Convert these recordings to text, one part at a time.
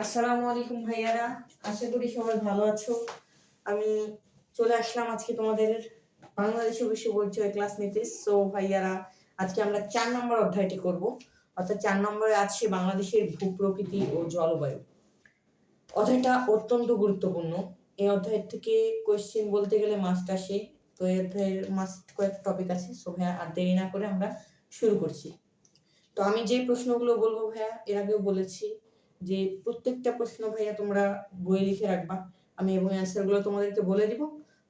আসসালামু আলাইকুম ভাইয়ারা, আশা করি সবাই ভালো আছো। আমি চলে আসলাম আজকে তোমাদের বাংলাদেশি বিশ্ব পরিচয় ক্লাস নিতে। সো ভাইয়ারা, আজকে আমরা চার নম্বর অধ্যায়টি করব। অর্থাৎ চার নম্বরে আছে বাংলাদেশের ভূপ্রকৃতি ও জলবায়ু। অধ্যায়টা অত্যন্ত গুরুত্বপূর্ণ। এই অধ্যায় থেকে কোয়েশ্চেন বলতে গেলে মাস্ট আসে। তো এই অধ্যায়ের মাস্ট কয়েক টপিক আছে। সো ভাইয়া, আর দেরি না করে আমরা শুরু করছি। তো আমি যে প্রশ্নগুলো বলব, ভাইয়া, এর আগেও বলেছি যে প্রত্যেকটা প্রশ্ন ভাইয়া তোমরা বই লিখে রাখবা। আমি এবং অ্যান্সারগুলো তোমাদেরকে বলে দিব।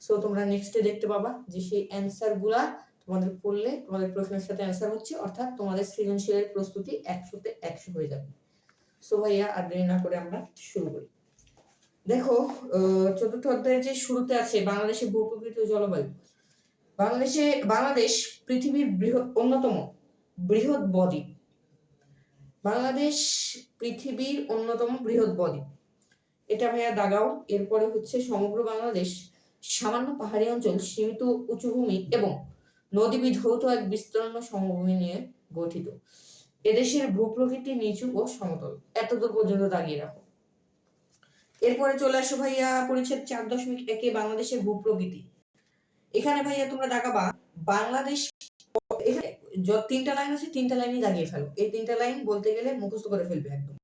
সো তোমরা নেক্সটে দেখতে পাবা যে সেই অ্যান্সারগুলা তোমাদের পড়লে তোমাদের প্রশ্নের সাথে অ্যান্সার হচ্ছে, অর্থাৎ তোমাদের সৃজনশীলের প্রস্তুতি একশোতে একশো হয়ে যাবে। সো ভাইয়া আর দেরি না করে আমরা শুরু করি। দেখো চতুর্থ অধ্যায়ের যে শুরুতে আছে বাংলাদেশের ভূপ্রকৃত জলবায়ু। বাংলাদেশে, বাংলাদেশ পৃথিবীর বৃহৎ, অন্যতম বৃহৎ বদ্বীপ। বাংলাদেশ পৃথিবীর অন্যতম বৃহৎ বদ্বীপ এটা ভাইয়া দাগাও। এরপরে হচ্ছে সমগ্র বাংলাদেশ সামান্য পাহাড়ি অঞ্চল, সীমিত উঁচুভূমি এবং নদী বিধৌত এক বিস্তীর্ণ সমভূমি নিয়ে গঠিত। এদেশের ভূপ্রকৃতি নিচু ও সমতল। এতদূর পর্যন্ত দাগিয়ে রাখো। এরপরে চলে আসো ভাইয়া পরিচ্ছেদ চার দশমিক একে, বাংলাদেশের ভূপ্রকৃতি। এখানে ভাইয়া তোমরা দাগাবা, বাংলাদেশ যত তিনটা লাইন আছে, তিনটা লাইনই দাগিয়ে ফেলো। এই তিনটা লাইন বলতে গেলে মুখস্থ করে ফেলবে একদম।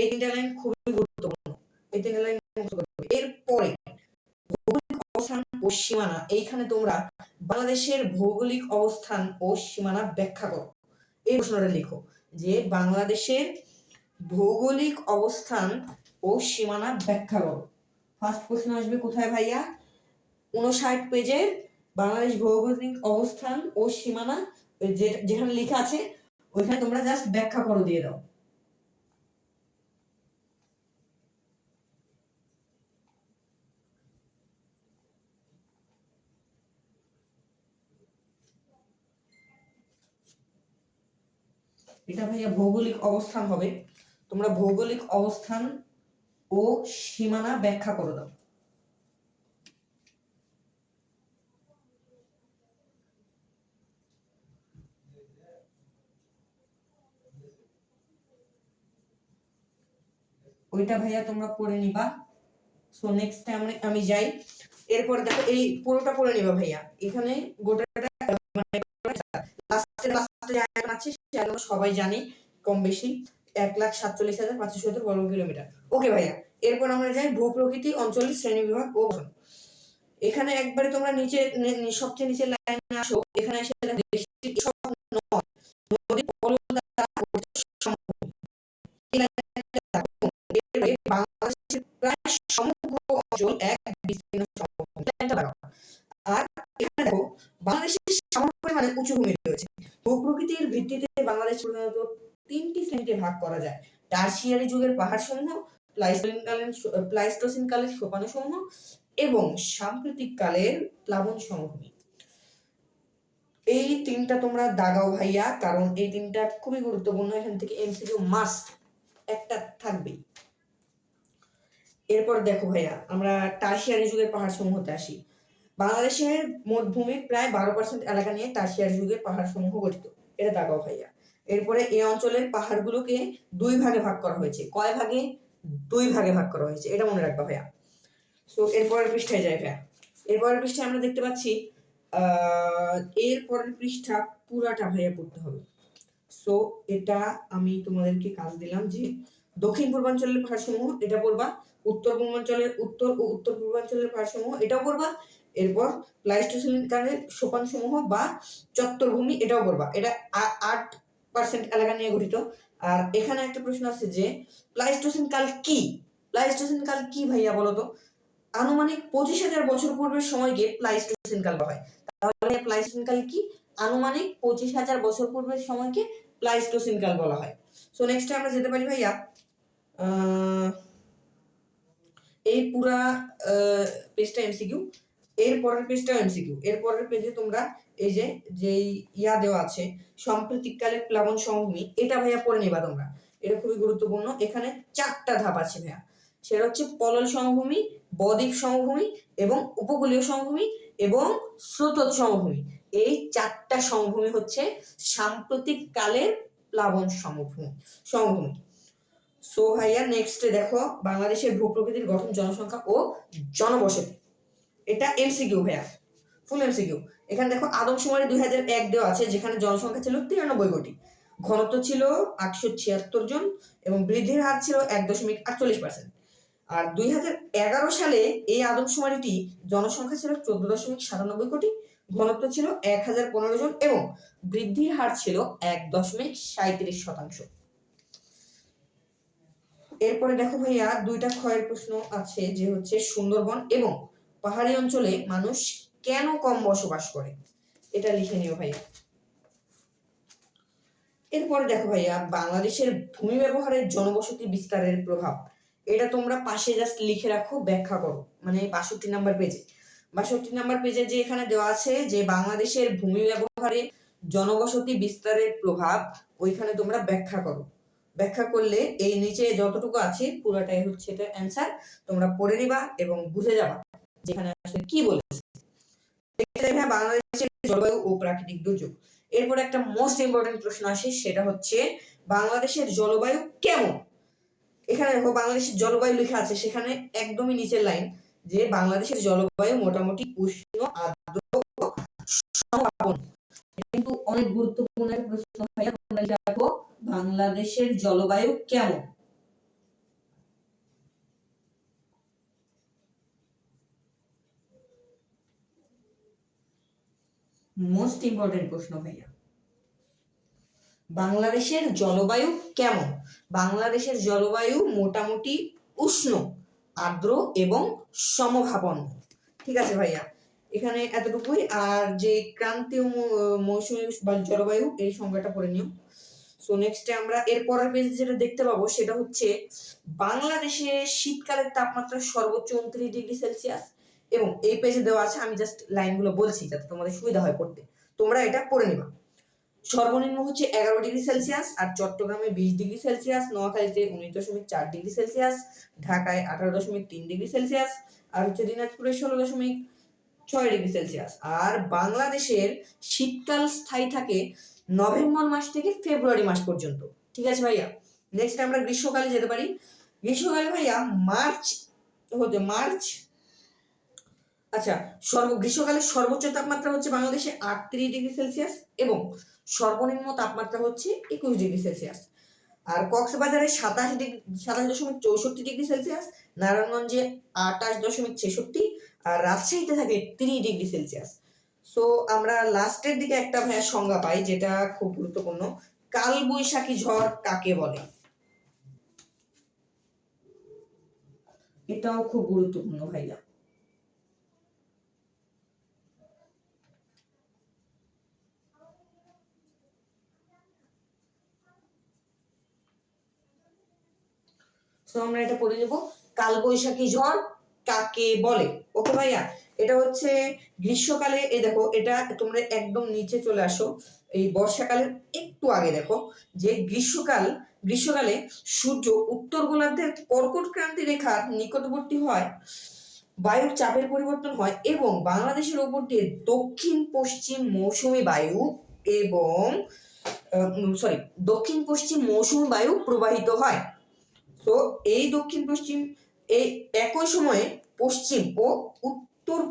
এই তিনটা লাইন খুবই গুরুত্বপূর্ণ। এই তিনটা লাইন মুখস্থ এরপরে, ভৌগোলিক অবস্থান ও সীমানা। এইখানে তোমরা বাংলাদেশের ভৌগোলিক অবস্থান ও সীমানা ব্যাখ্যা করো। এই প্রশ্নটা লিখো যে বাংলাদেশের ভৌগোলিক অবস্থান ও সীমানা ব্যাখ্যা করো। ফার্স্ট প্রশ্ন আসবে কোথায় ভাইয়া? উনষাট পেজের বাংলাদেশ ভৌগোলিক অবস্থান ও সীমানা যেখানে লেখা আছে, ওইখানে তোমরা জাস্ট ব্যাখ্যা করো, দিয়ে দাও। এটা ভাইয়া ভৌগোলিক অবস্থান হবে। তোমরা ভৌগোলিক অবস্থান ও সীমানা ব্যাখ্যা করে দাও। ওইটা ভাইয়া তোমরা পড়ে নিবা। সো নেক্সট টাইম আমি যাই। এরপর দেখো, এই পুরোটা পড়ে নিবা ভাইয়া। এখানে গোটাটা মানে লাস্টে লাস্টে আয়তন আছে, সে আয়তন সবাই জানে কম বেশি। এক লাখ সাতচল্লিশ হাজার পাঁচশো সত্তর বর্গ কিলোমিটার। ওকে ভাইয়া। এরপর আমরা যাই ভূপ্রকৃতি অঞ্চলের শ্রেণি বিভাগ ও এখানে একবারে তোমরা নিচে সবচেয়ে নিচে লাইনে আসো। এখানে এসে প্রায় সমগ্র অঞ্চল এক বিস্তীর্ণ। আর এখানে দেখো, বাংলাদেশের সামান্য পরিমাণে উঁচু ভূমি রয়েছে। ভূপ্রকৃতির ভিত্তিতে বাংলাদেশ প্রধানত তিনটি শ্রেণীতে ভাগ করা যায়। টার্সিয়ারি যুগের পাহাড় সমূহ প্লাইস্টোসিনকালীন প্লাইস্টোসিন কালের সোপান সমূহ এবং সাম্প্রতিক কালের প্লাবন সমভূমি এই তিনটা তোমরা দাগাও ভাইয়া, কারণ এই তিনটা খুবই গুরুত্বপূর্ণ। এখান থেকে এমসিকিউ মাস্ট একটা থাকবেই। এরপর দেখো ভাইয়া, আমরা টার্সিয়ারি যুগের পাহাড় সমূহতে আসি। বাংলাদেশের মোট ভূমির প্রায় বারো পার্সেন্ট এলাকা নিয়ে টার্সিয়ারি যুগের পাহাড় সমূহ গঠিত। এটা দাগাও ভাইয়া। এরপরে এই অঞ্চলের পাহাড়গুলোকে দুই ভাগে ভাগ করা হয়েছে। কয় ভাগে? দুই ভাগে ভাগ করা হয়েছে। এটা মনে রাখবা ভাইয়া। সো এরপরের পৃষ্ঠায় যাই ভাইয়া। এরপরের পৃষ্ঠায় আমরা দেখতে পাচ্ছি এর পৃষ্ঠা পুরাটা ভাইয়া পড়তে হবে। সো এটা আমি তোমাদেরকে কাজ দিলাম যে দক্ষিণ পূর্বাঞ্চলের পাহাড়সমূহ এটা পড়বা। উত্তর পূর্বাঞ্চলের উত্তর ও উত্তর পূর্বাঞ্চলের পাহাড়সমূহ এটাও পড়বা। এরপর প্লাইস্টোসিন কালের সোপান সমূহ বা চত্বরভূমি, এটাও পড়বা। এটা আট পার্সেন্ট এলাকা নিয়ে গঠিত। আর এখানে একটা প্রশ্ন আছে যে, প্লাইস্টোসিন কাল কি? প্লাইস্টোসিন কাল কি ভাইয়া বলো তো? আনুমানিক পঁচিশ হাজার বছর পূর্বের সময়কে প্লাইস্টোসিন কাল বলা হয়। তাহলে প্লাইস্টোসিন কাল কি? আনুমানিক পঁচিশ হাজার বছর পূর্বের সময়কে প্লাইস্টোসিন কাল বলা হয়। সো নেক্সট আমরা যেতে পারি ভাইয়া। এই পুরা পেজটা এমসিকিউ এর পরের পেজটা এমসিকিউ এর পরের পেজে তোমরা এই যে, যেই ইয়া দেওয়া আছে, সাম্প্রতিককালের প্লাবন সমভূমি, এটা ভাইয়া পড়ে নিবা তোমরা। এটা খুবই গুরুত্বপূর্ণ। এখানে চারটা ধাপ আছে ভাইয়া। সেটা হচ্ছে পলল সমভূমি, বদ্বীপ সমভূমি এবং উপকূলীয় সমভূমি এবং স্রোতজ সমভূমি। এই চারটা সমভূমি হচ্ছে সাম্প্রতিক কালের প্লাবন সমভূমি সমভূমি। সো ভাইয়া নেক্সটে দেখো, বাংলাদেশের ভূ প্রকৃতির গঠন, জনসংখ্যা ও জনবসতি। এটা এমসিকিউ ভাইয়া ফুল এমসিকিউ এখানে দেখো, আদমশুমারি দুই হাজার এক দেওয়া আছে, যেখানে জনসংখ্যা ছিল তিরানব্বই কোটি। ঘনত্ব ছিল আটশো ছিয়াত্তর জন এবং বৃদ্ধির হার ছিল এক দশমিক আটচল্লিশ পার্সেন্ট আর দুই হাজার এগারো সালে এই আদমশুমারিটি জনসংখ্যা ছিল চোদ্দ দশমিক সাতানব্বই কোটি, ঘনত্ব ছিল এক হাজার পনেরো জন এবং বৃদ্ধির হার ছিল এক দশমিক সাঁত্রিশ শতাংশ। এরপরে দেখো ভাইয়া, দুইটা ক্ষয়ের প্রশ্ন আছে যে হচ্ছে সুন্দরবন এবং পাহাড়ি অঞ্চলে মানুষ কেন কম বসবাস করে? এটা লিখে নিও ভাইয়া। এরপরে দেখো ভাইয়া, বাংলাদেশের ভূমি ব্যবহারের জনবসতি বিস্তারের প্রভাব। এটা তোমরা পাশে জাস্ট লিখে রাখো, ব্যাখ্যা করো। মানে বাষট্টি নাম্বার পেজে বাষট্টি নাম্বার পেজে যে এখানে দেওয়া আছে যে বাংলাদেশের ভূমি ব্যবহারে জনবসতি বিস্তারের প্রভাব, ওইখানে তোমরা ব্যাখ্যা করো। ব্যাখ্যা করলে এই নিচে যতটুকু আছে পুরোটাই হচ্ছে এটা অ্যান্সার তোমরা পড়ে নিবা এবং বুঝে যাবা যেখানে আসলে কি বলেছে। বাংলাদেশের জলবায়ু ও প্রাকৃতিক দুর্যোগ। এরপর একটা মোস্ট ইম্পর্টেন্ট প্রশ্ন আসে, সেটা হচ্ছে বাংলাদেশের জলবায়ু কেমন? এখানে দেখো, বাংলাদেশের জলবায়ু লেখা আছে, সেখানে একদমই নিচের লাইন যে বাংলাদেশের জলবায়ু মোটামুটি উষ্ণ, আর্দ্র কিন্তু অনেক গুরুত্বপূর্ণ প্রশ্ন ভাইয়া তোমরা এটা রাখো বাংলাদেশের জলবায়ু কেমন? মোস্ট ইম্পর্টেন্ট প্রশ্ন ভাইয়া। বাংলাদেশের জলবায়ু কেমন? বাংলাদেশের জলবায়ু মোটামুটি উষ্ণ, আর্দ্র এবং সমভাবাপন্ন ঠিক আছে ভাইয়া, এখানে এতটুকুই। আর যে ক্রান্তীয় মৌসুমী বা জলবায়ু, এই সংজ্ঞাটা পড়ে নিও। সো নেক্সটে আমরা এর পরের পেজে যেটা দেখতে পাবো সেটা হচ্ছে বাংলাদেশে শীতকালের তাপমাত্রা সর্বোচ্চ উনত্রিশ ডিগ্রি সেলসিয়াস এবং এই পেজে দেওয়া আছে, আমি জাস্ট লাইনগুলো বলছি যাতে তোমাদের সুবিধা হয় পড়তে। তোমরা এটা পড়ে নিবা। সর্বনিম্ন হচ্ছে এগারো ডিগ্রি সেলসিয়াস আর চট্টগ্রামে বিশ ডিগ্রি সেলসিয়াস, নোয়াখালীতে উনিশ দশমিক চার ডিগ্রি সেলসিয়াস, ঢাকায় আঠারো দশমিক তিন ডিগ্রি সেলসিয়াস আর হচ্ছে দিনাজপুরে ষোলো দশমিক ছয় ডিগ্রি সেলসিয়াস। আর বাংলাদেশের শীতকাল স্থায়ী থাকে নভেম্বর মাস থেকে ফেব্রুয়ারি মাস পর্যন্ত। ঠিক আছে ভাইয়া? নেক্সট আমরা গ্রীষ্মকালে যেতে পারি। গ্রীষ্মকালে ভাইয়া মার্চ হতে, মার্চ আচ্ছা সর্ব, গ্রীষ্মকালে সর্বোচ্চ তাপমাত্রা হচ্ছে বাংলাদেশে আটত্রিশ ডিগ্রি সেলসিয়াস এবং সর্বনিম্ন তাপমাত্রা হচ্ছে একুশ ডিগ্রি সেলসিয়াস। আর কক্সবাজারে সাতাশ ডিগ্রি, সাতাশ দশমিক চৌষট্টি ডিগ্রি সেলসিয়াস, নারায়ণগঞ্জে আটাশ দশমিক ছেষট্টি, আর রাজশাহীতে থাকে তিরিশ ডিগ্রি সেলসিয়াস। সো আমরা লাস্টের দিকে একটা ভাইয়া সংজ্ঞা পাই, যেটা খুব গুরুত্বপূর্ণ। কাল বৈশাখী ঝড় কাকে বলে? এটাও খুব গুরুত্বপূর্ণ ভাইয়া। তো আমরা এটা পড়ে নেব। কালবৈশাখী ঝড় কাকে বলে? ওকে ভাইয়া। এটা হচ্ছে গ্রীষ্মকালে, এই দেখো, এটা তোমরা একদম নিচে চলে আসো। এই বর্ষাকালের একটু আগে দেখো, যে গ্রীষ্মকাল, গ্রীষ্মকালে সূর্য উত্তর গোলার্ধের কর্কট ক্রান্তি রেখার নিকটবর্তী হয়, বায়ুর চাপের পরিবর্তন হয় এবং বাংলাদেশের ওপর দিয়ে দক্ষিণ পশ্চিম মৌসুমী বায়ু এবং সরি দক্ষিণ পশ্চিম মৌসুমী বায়ু প্রবাহিত হয়। তো এই দক্ষিণ পশ্চিম, এই একই সময়ে পশ্চিম ও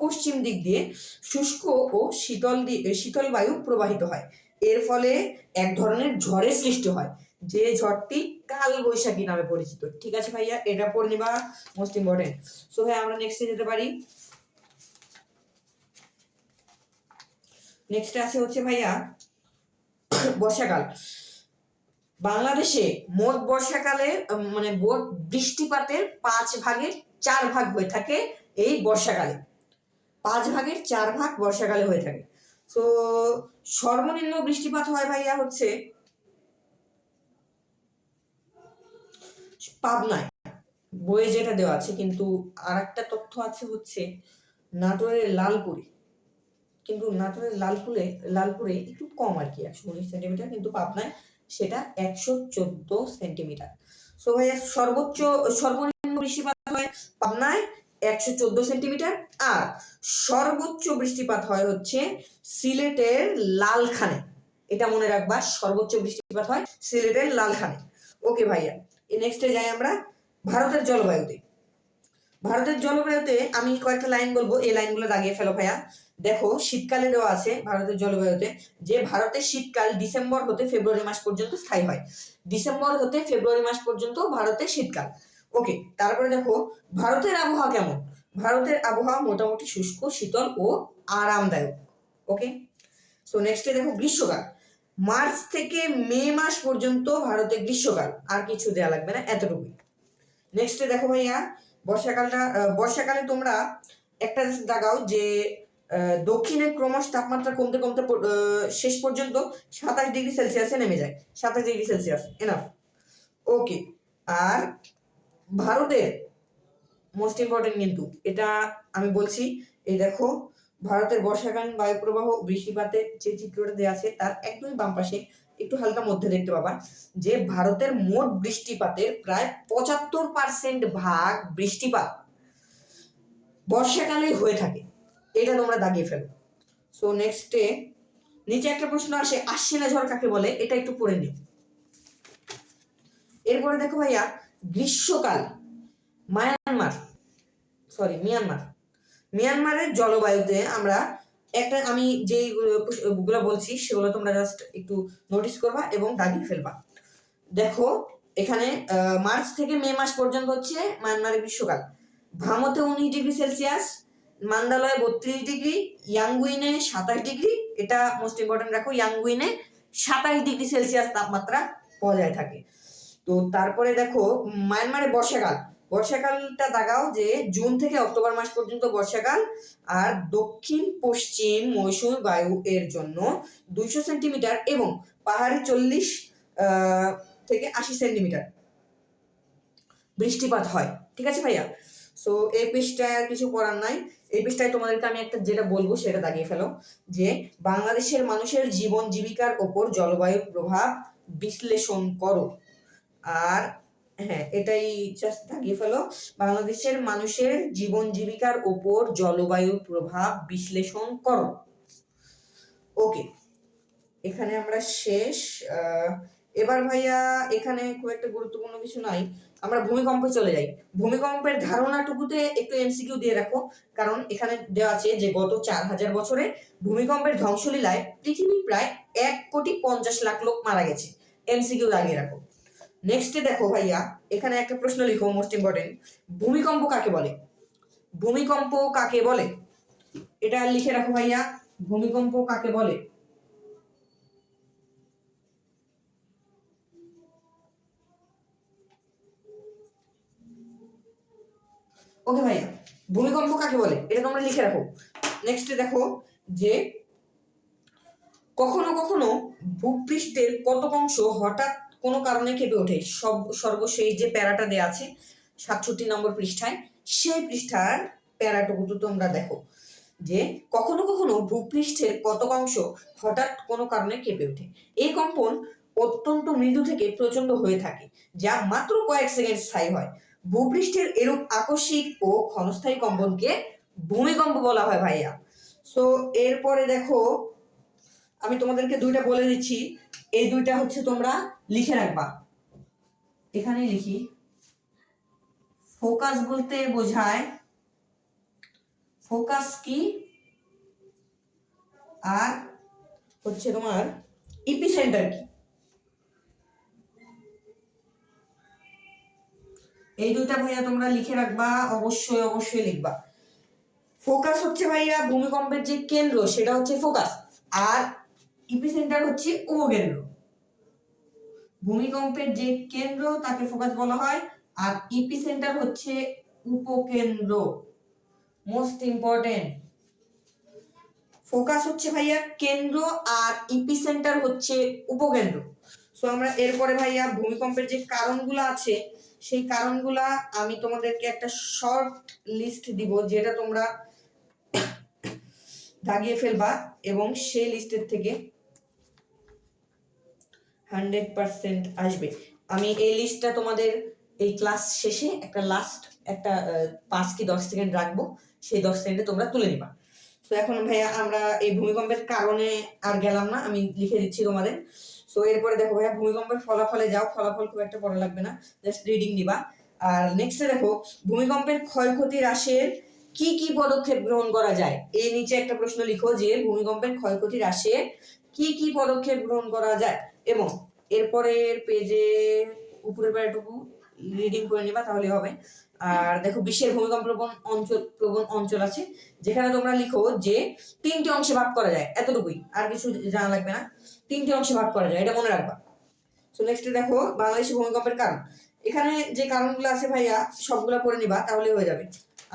পশ্চিম দিক দিয়ে শুষ্ক ও শীতল শীতল বায়ু প্রবাহিত হয়। এর ফলে এক ধরনের ঝড়ের সৃষ্টি হয়, যে ঝড়টি কাল বৈশাখী নামে পরিচিত। ঠিক আছে ভাইয়া, এটা নিবা মোস্ট ইম্পর্টেন্ট সো ভাই আমরা নেক্সটে যেতে পারি। নেক্সট আছে হচ্ছে ভাইয়া, বর্ষাকাল। বাংলাদেশে মোট বর্ষাকালে মানে বৃষ্টিপাতের পাঁচ ভাগের চার ভাগ হয়ে থাকে এই বর্ষাকালে। পাঁচ ভাগের চার ভাগ বর্ষাকালে হয়ে থাকে। তো সর্বনিম্ন বৃষ্টিপাত হয় ভাইয়া হচ্ছে পাবনায়। বইয়ে যেটা দেওয়া আছে, কিন্তু আর একটা তথ্য আছে হচ্ছে নাটোরের লালপুরে কিন্তু নাটোরের লালপুরে লালপুরে একটু কম আর কি, একশো উনিশ সেন্টিমিটার, কিন্তু পাবনায় সেটা একশো চোদ্দ সেন্টিমিটার। সো ভাইয়া সর্বোচ্চ, সর্বনিম্ন বৃষ্টিপাত হয় পাবনায় একশো চোদ্দ সেন্টিমিটার আর সর্বোচ্চ বৃষ্টিপাত হয় হচ্ছে সিলেটের লালখানে। এটা মনে রাখবা, সর্বোচ্চ বৃষ্টিপাত হয় সিলেটের লালখানে। ওকে ভাইয়া নেক্সটে যাই আমরা ভারতের জলবায়ুতে। ভারতের জলবায়ুতে আমি কয়েকটা লাইন বলব। এই লাইনগুলো দাগিয়ে ফেলো ভাইয়া। দেখো, শীতকালে দেওয়া আছে ভারতের জলবায়ুতে, যে ভারতের শীতকাল ডিসেম্বর হতে ফেব্রুয়ারি মাস পর্যন্ত স্থায়ী হয়। ডিসেম্বর হতে ফেব্রুয়ারি মাস পর্যন্ত ভারতের শীতকাল। ওকে তারপরে দেখো, ভারতের আবহাওয়া কেমন? ভারতের আবহাওয়া মোটামুটি শুষ্ক, শীতল ও আরামদায়ক। ওকে সো নেক্সটে দেখো গ্রীষ্মকাল। মার্চ থেকে মে মাস পর্যন্ত ভারতে গ্রীষ্মকাল, আর কিছু দেওয়া লাগবে না, এতটুকুই। নেক্সটে দেখো ভাইয়া, বর্ষাকালটা বর্ষাকালে তোমরা একটা দাগাও যে দক্ষিণে ক্রমশ তাপমাত্রা কমতে কমতে শেষ পর্যন্ত সাতাশ ডিগ্রি সেলসিয়াসে নেমে যায়। সাতাশ ডিগ্রি সেলসিয়াস এনাফ ওকে আর ভারতের মোস্ট ইম্পর্টেন্ট কিন্তু। এটা আমি বলছি, এই দেখো, ভারতের বর্ষাকালীন বায়ুপ্রবাহ, বৃষ্টিপাতের যে চিত্রটা দেওয়া আছে, তার একদমই বাম পাশে একটু হালকা মধ্যে দেখতে পাবা, যে ভারতের মোট বৃষ্টিপাতের প্রায় পঁচাত্তর পার্সেন্ট ভাগ বৃষ্টিপাত বর্ষাকালেই হয়ে থাকে। এটা তোমরা দাগিয়ে ফেলো। সো নেক্সটে নিচে একটা প্রশ্ন আসে আশ্বিনা ঝড় কাকে বলে? এটা একটু পড়ে নিও। এরপরে দেখো ভাইয়া গ্রীষ্মকাল, মায়ানমার সরি মিয়ানমার। মিয়ানমারের জলবায়ুতে আমরা একটা, আমি যেই গুলো বলছি সেগুলো তোমরা জাস্ট একটু নোটিস করবা এবং দাগিয়ে ফেলবা। দেখো, এখানে মার্চ থেকে মে মাস পর্যন্ত হচ্ছে মায়ানমারের গ্রীষ্মকাল। ভামতে উনিশ ডিগ্রি সেলসিয়াস, মান্দালয়ে বত্রিশ ডিগ্রি, ইয়াংগুইনে সাতাশ ডিগ্রি, এটা মোস্ট ইম্পর্টেন্ট রাখো ইয়াংগুইনে সাতাশ ডিগ্রি সেলসিয়াস তাপমাত্রা বজায় থাকে। তো তারপরে দেখো, মায়ানমারে বর্ষাকাল। বর্ষাকালটা দাগাও যে জুন থেকে অক্টোবর মাস পর্যন্ত বর্ষাকাল আর দক্ষিণ পশ্চিম মৌসুমী বায়ু এর জন্য দুইশো সেন্টিমিটার এবং পাহাড়ে চল্লিশ থেকে আশি সেন্টিমিটার বৃষ্টিপাত হয়। ঠিক আছে ভাইয়া? সো এই পৃষ্ঠায় আর কিছু করার নাই। এই পৃষ্ঠায় তোমাদেরকে আমি একটা যেটা বলব সেটা দাগিয়ে ফেলো, যে বাংলাদেশের মানুষের জীবন জীবিকার ওপর জলবায়ুর প্রভাব বিশ্লেষণ করো। আর হ্যাঁ এটাই জাস্ট দাগিয়ে ফেলো। বাংলাদেশের মানুষের জীবন জীবিকার ওপর জলবায়ুর প্রভাব বিশ্লেষণ করো। ওকে এখানে আমরা শেষ এবার ভাইয়া এখানে খুব একটা গুরুত্বপূর্ণ কিছু নাই। আমরা ভূমিকম্পে চলে যাই। ভূমিকম্পের ধারণাটুকুতে একটু এমসিকিউ দিয়ে রাখো, কারণ এখানে দেওয়া আছে যে গত চার হাজার বছরে ভূমিকম্পের ধ্বংসলীলায় পৃথিবীর প্রায় এক কোটি পঞ্চাশ লাখ লোক মারা গেছে। এমসিকিউ লাগিয়ে রাখো। নেক্সটে দেখো ভাইয়া, এখানে একটা প্রশ্ন লিখো মোস্ট ইম্পর্টেন্ট ভূমিকম্প কাকে বলে? ভূমিকম্প কাকে বলে? এটা লিখে রাখো ভাইয়া, ভূমিকম্প কাকে বলে? ওকে ভাইয়া, ভূমিকম্প কাকে বলে? এটা তোমরা লিখে রাখো। নেক্সটে দেখো যে, কখনো কখনো ভূপৃষ্ঠের কতক অংশ হঠাৎ কোনো কারণে কেঁপে ওঠে। সব, সর্বশেষ যে প্যারাটা দেয়া আছে, সাতষট্টি নম্বর পৃষ্ঠায়, সেই পৃষ্ঠার প্যারাটুকু তো তোমরা দেখো, যে কখনো কখনো ভূপৃষ্ঠের কতক অংশ হঠাৎ কোনো কারণে কেঁপে ওঠে। এই কম্পন অত্যন্ত মৃদু থেকে প্রচণ্ড হয়ে থাকে, যা মাত্র কয়েক সেকেন্ড স্থায়ী হয়। ভূপৃষ্ঠের এরূপ আকস্মিক ও ক্ষণস্থায়ী কম্পনকে ভূমিকম্প বলা হয় ভাইয়া। সো এরপরে দেখো, আমি তোমাদেরকে দুইটা বলে দিচ্ছি। এই দুইটা হচ্ছে তোমরা লিখে রাখবা। এখানে লিখি। ফোকাস বলতে বোঝায় ফোকাস কি? আর হচ্ছে তোমার ইপি সেন্টার কি? এই দুইটা ভাইয়া তোমরা লিখে রাখবা, অবশ্যই অবশ্যই লিখবা। ফোকাস হচ্ছে ভাইয়া ভূমিকম্পের যে কেন্দ্র, সেটা হচ্ছে ফোকাস। আর ইপিসেন্টার হচ্ছে উপকেন্দ্র ভূমিকম্পের যে কেন্দ্র, তাকে ফোকাস বলা হয়। আর ইপিসেন্টার হচ্ছে উপকেন্দ্র। মোস্ট ইম্পর্টেন্ট ফোকাস হচ্ছে ভাইয়া কেন্দ্র আর ইপিসেন্টার হচ্ছে উপকেন্দ্র। সো আমরা এরপরে ভাইয়া ভূমিকম্পের যে কারণগুলো আছে, সেই কারণগুলা আমি তোমাদেরকে একটা শর্ট লিস্ট দিব, যেটা তোমরা দাগিয়ে ফেলবা এবং সেই লিস্টের থেকে হান্ড্রেড পার্সেন্ট আসবে। আমি এই লিস্টটা তোমাদের এই ক্লাস শেষে একটা লাস্ট একটা পাঁচ কি দশ সেকেন্ড রাখব, সেই দশ সেকেন্ডে তোমরা তুলে নিবা। তো এখন ভাইয়া আমরা এই ভূমিকম্পের কারণে আর গেলাম না, আমি লিখে দিচ্ছি তোমাদের। সো এরপরে দেখো ভাইয়া, ভূমিকম্পের ফলাফলে যাও, ফলাফল খুব একটা পড়া লাগবে না জাস্ট রিডিং নিবা। আর নেক্সটে দেখো, ভূমিকম্পের ক্ষয়ক্ষতি হ্রাসের কি কি পদক্ষেপ গ্রহণ করা যায়? এই নিচে একটা প্রশ্ন লিখো যে, ভূমিকম্পের ক্ষয়ক্ষতি হ্রাসে কি কি পদক্ষেপ গ্রহণ করা যায়? এবং এরপরের পেজে উপরের পাড়াটুকু রিডিং করে নিবা, তাহলে হবে। আর দেখো বিশ্বের ভূমিকম্প প্রবণ অঞ্চল প্রবণ অঞ্চল আছে, যেখানে তোমরা লিখো যে তিনটি অংশে ভাগ করা যায়, এতটুকুই, আর কিছু জানা লাগবে না। তিনটি অংশে ভাগ করা যায়, এটা মনে রাখবা। সো নেক্সট দেখো বাংলাদেশে ভূমিকম্পের কারণ। এখানে যে কারণগুলো আছে ভাইয়া, সবগুলো পড়ে নিবা, তাহলে হয়ে যাবে।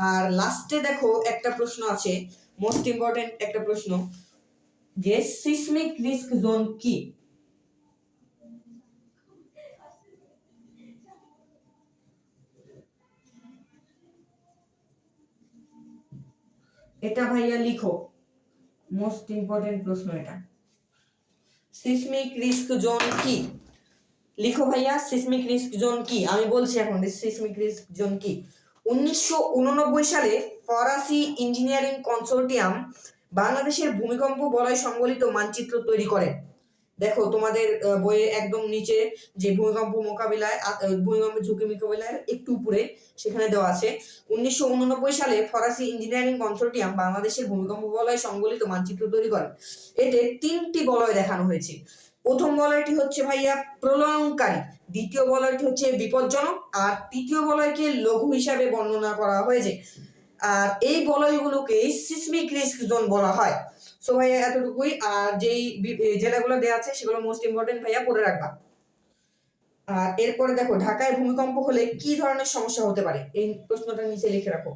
আর লাস্টে দেখো একটা প্রশ্ন আছে মোস্ট ইম্পর্টেন্ট একটা প্রশ্ন, যে সিসমিক রিস্ক জোন কি? এটা ভাইয়া লিখো। মোস্ট ইম্পর্টেন্ট প্রশ্ন এটা। সিসমিক রিস্ক জোন কি? লিখো ভাইয়া সিসমিক রিস্ক জোন কি? আমি বলছি এখন সিসমিক রিস্ক জোন কি? উনিশশো উননব্বই সালে ফরাসি ইঞ্জিনিয়ারিং কনসোর্টিয়াম বাংলাদেশের ভূমিকম্প বলয় সংবলিত মানচিত্র তৈরি করেন দেখো, তোমাদের বইয়ে একদম নিচে যে ভূমিকম্প মোকাবিলায় ভূমিকম্পের ঝুঁকি মোকাবিলায় একটু উপরে সেখানে দেওয়া আছে। উনিশশো উননব্বই সালে ফরাসি ইঞ্জিনিয়ারিং কনসোর্টিয়াম বাংলাদেশের ভূমিকম্প বলয় সংবলিত মানচিত্র তৈরি করেন এতে তিনটি বলয় দেখানো হয়েছে। প্রথম বলয়টি হচ্ছে ভাইয়া প্রলয়ঙ্কারী দ্বিতীয় বলয়টি হচ্ছে বিপজ্জনক, আর তৃতীয় বলয়কে লঘু হিসাবে বর্ণনা করা হয়েছে। আর এই বলয়গুলোকে সিসমিক রিস্ক জোন বলা হয়। সো ভাইয়া এতটুকুই, আর যেই জেলাগুলো দেওয়া আছে, সেগুলো মোস্ট ইম্পর্টেন্ট ভাইয়া পড়ে রাখবা। আর এরপরে দেখো, ঢাকায় ভূমিকম্প হলে কি ধরনের সমস্যা হতে পারে? এই প্রশ্নটা নিচে লিখে রাখো।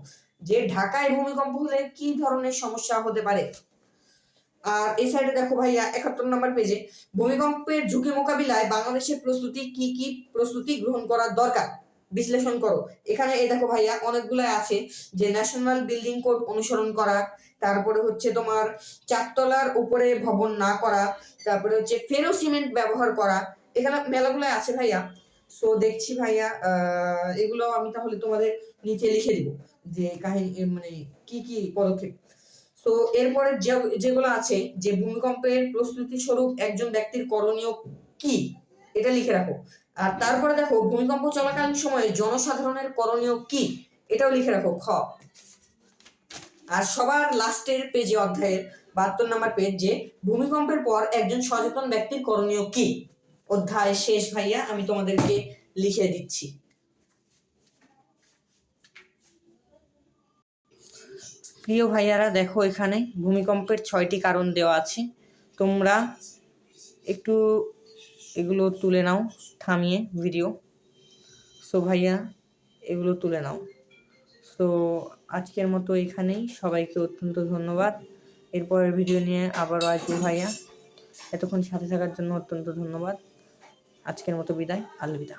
যে ঢাকায় ভূমিকম্প হলে কি ধরনের সমস্যা হতে পারে? আর এই সাইডে দেখো ভাইয়া, একাত্তর নম্বর পেজে ভূমিকম্পের ঝুঁকি মোকাবিলায় বাংলাদেশের প্রস্তুতি কি কি প্রস্তুতি গ্রহণ করার দরকার? বিশ্লেষণ করো। এখানে এই দেখো ভাইয়া অনেকগুলো আছে, যে ন্যাশনাল বিল্ডিং কোড অনুসরণ করা, তারপরে হচ্ছে তোমার চারতলার উপরে ভবন না করা, তারপরে হচ্ছে ফেরো সিমেন্ট ব্যবহার করা, এখানে মেলাগুলো আছে ভাইয়া। সো দেখছি ভাইয়া এগুলো আমি তাহলে তোমাদের নিচে লিখে দিব, যে কাহিনী মানে কি কি পদক্ষেপ। তো এরপরে যে, যেগুলো আছে, যে ভূমিকম্পের প্রস্তুতি স্বরূপ একজন ব্যক্তির করণীয় কি, এটা লিখে রাখো। আর তারপরে দেখো, ভূমিকম্প চলাকালীন সময়ে জনসাধারণের করণীয় কি? এটাও লিখে রাখো, খ। আর সবার লাস্টের পেজে অধ্যায়ের বাহাত্তর নাম্বার পেজ যে ভূমিকম্পের পর একজন সচেতন ব্যক্তির করণীয় কি? অধ্যায় শেষ, ভাইয়া, আমি তোমাদেরকে লিখে দিচ্ছি। প্রিয় ভাইয়ারা, দেখো এখানে ভূমিকম্পের ছয়টি কারণ দেওয়া আছে। তোমরা একটু এগুলো তুলে নাও, থামিয়ে ভিডিও সো ভাইয়া, এগুলো তুলে নাও। সো আজকের মতো এখানেই। সবাইকে অত্যন্ত ধন্যবাদ। এরপরের ভিডিও নিয়ে আবারও আসব, ভাইয়া। এতক্ষণ সাথে থাকার জন্য অত্যন্ত ধন্যবাদ। আজকের মতো বিদায়। আলবিদা